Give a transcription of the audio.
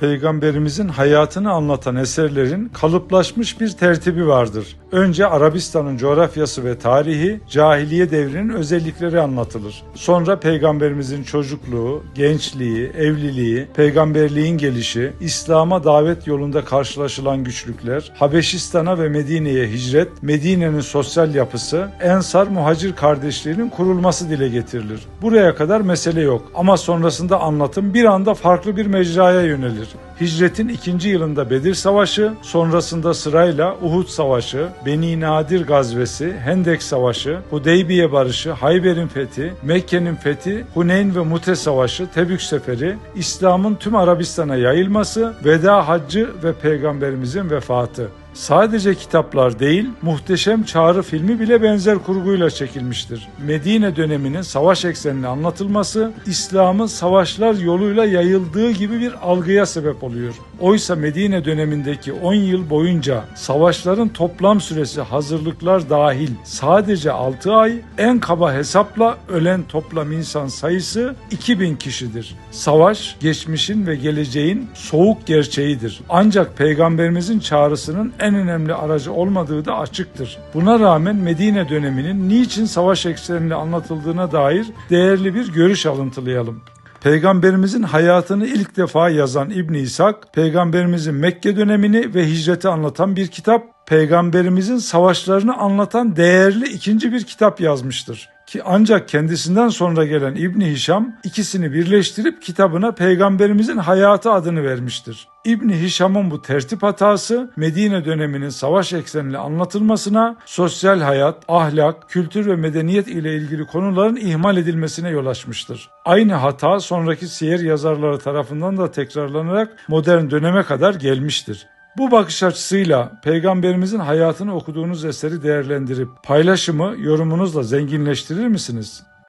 Peygamberimizin hayatını anlatan eserlerin kalıplaşmış bir tertibi vardır. Önce Arabistan'ın coğrafyası ve tarihi, cahiliye devrinin özellikleri anlatılır. Sonra peygamberimizin çocukluğu, gençliği, evliliği, peygamberliğin gelişi, İslam'a davet yolunda karşılaşılan güçlükler, Habeşistan'a ve Medine'ye hicret, Medine'nin sosyal yapısı, Ensar muhacir kardeşliğinin kurulması dile getirilir. Buraya kadar mesele yok ama sonrasında anlatım bir anda farklı bir mecraya yönelir. Hicretin ikinci yılında Bedir Savaşı, sonrasında sırayla Uhud Savaşı, Beni Nadir Gazvesi, Hendek Savaşı, Hudeybiye Barışı, Hayber'in fethi, Mekke'nin fethi, Huneyn ve Mute Savaşı, Tebük Seferi, İslam'ın tüm Arabistan'a yayılması, Veda Haccı ve Peygamberimizin vefatı. Sadece kitaplar değil, muhteşem çağrı filmi bile benzer kurguyla çekilmiştir. Medine döneminin savaş eksenini anlatılması, İslam'ın savaşlar yoluyla yayıldığı gibi bir algıya sebep oluyor. Oysa Medine dönemindeki 10 yıl boyunca savaşların toplam süresi hazırlıklar dahil sadece 6 ay, en kaba hesapla ölen toplam insan sayısı 2000 kişidir. Savaş, geçmişin ve geleceğin soğuk gerçeğidir. Ancak Peygamberimizin çağrısının en önemli aracı olmadığı da açıktır. Buna rağmen Medine döneminin niçin savaş ekseninde anlatıldığına dair değerli bir görüş alıntılayalım. Peygamberimizin hayatını ilk defa yazan İbn İshak, peygamberimizin Mekke dönemini ve hicreti anlatan bir kitap, peygamberimizin savaşlarını anlatan değerli ikinci bir kitap yazmıştır. Ki ancak kendisinden sonra gelen İbni Hişam ikisini birleştirip kitabına peygamberimizin hayatı adını vermiştir. İbni Hişam'ın bu tertip hatası Medine döneminin savaş eksenli anlatılmasına, sosyal hayat, ahlak, kültür ve medeniyet ile ilgili konuların ihmal edilmesine yol açmıştır. Aynı hata sonraki siyer yazarları tarafından da tekrarlanarak modern döneme kadar gelmiştir. Bu bakış açısıyla peygamberimizin hayatını okuduğunuz eseri değerlendirip paylaşımı yorumunuzla zenginleştirir misiniz?